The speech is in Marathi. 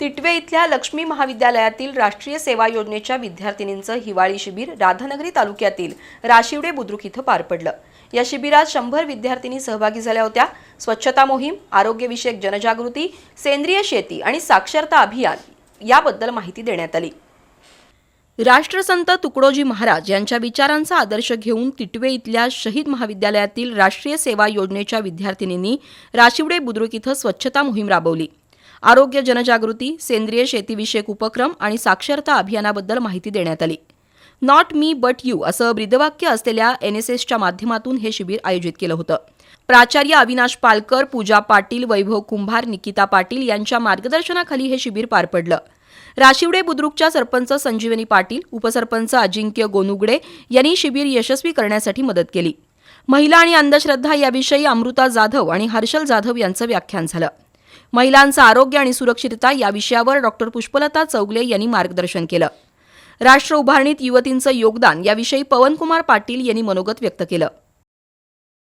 तिटवे इथल्या लक्ष्मी महाविद्यालयातील राष्ट्रीय सेवा योजनेच्या विद्यार्थिनींचं हिवाळी शिबिर राधानगरी तालुक्यातील राशिवडे बुद्रुक इथं पार पडलं. या शिबिरात शंभर विद्यार्थिनी सहभागी झाल्या होत्या. स्वच्छता मोहीम आरोग्यविषयक जनजागृती सेंद्रिय शेती आणि साक्षरता अभियान याबद्दल माहिती देण्यात आली. राष्ट्रसंत तुकडोजी महाराज यांच्या विचारांचा आदर्श घेऊन तिटवे इथल्या शहीद महाविद्यालयातील राष्ट्रीय सेवा योजनेच्या विद्यार्थिनींनी राशिवडे बुद्रुक इथं स्वच्छता मोहीम राबवली. आरोग्य जनजागृती सेंद्रिय शेतीविषयक उपक्रम आणि साक्षरता अभियानाबद्दल माहिती देण्यात आली. नॉट मी बट यू असं ब्रीदवाक्य असलेल्या एनएसएसच्या माध्यमातून हे शिबिर आयोजित केलं होतं. प्राचार्य अविनाश पालकर पूजा पाटील वैभव कुंभार निकिता पाटील यांच्या मार्गदर्शनाखाली हे शिबिर पार पडलं. राशिवडे बुद्रुकच्या सरपंच संजीवनी पाटील उपसरपंच अजिंक्य गोनुगडे यांनी शिबिर यशस्वी करण्यासाठी मदत केली. महिला आणि अंधश्रद्धा याविषयी अमृता जाधव आणि हर्षल जाधव यांचं व्याख्यान झालं. महिलांचं आरोग्य आणि सुरक्षितता या विषयावर डॉक्टर पुष्पलता चौगले यांनी मार्गदर्शन केलं. राष्ट्र उभारणीत युवतींचं योगदान याविषयी पवनकुमार पाटील यांनी मनोगत व्यक्त केलं.